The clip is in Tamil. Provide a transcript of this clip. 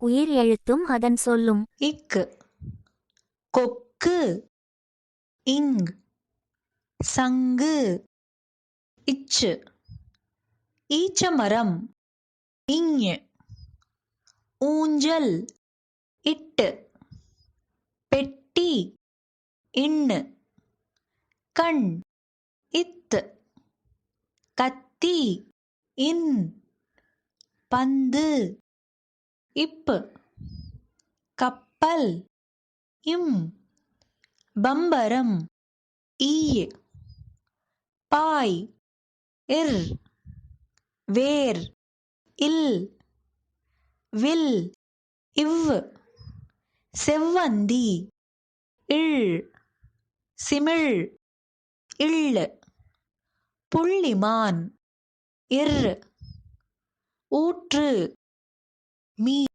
உயிர் எழுத்தும் அதன் சொல்லும். இக்கு. கொக்கு. இங். சங்கு. இச்சு. ஈச்சமரம். இஞ் ஊஞ்சல். இட்டு. பெட்டி. இன்னு. கண். இத்து. கத்தி. இன். பந்து. இப்பு கப்பல் இம் பம்பரம் ஈ பாய் இர் வேர் இல் வில் இவ் செவ்வந்தி இழ் சிமிழ் இள் புள்ளிமான் இர் ஊற்று me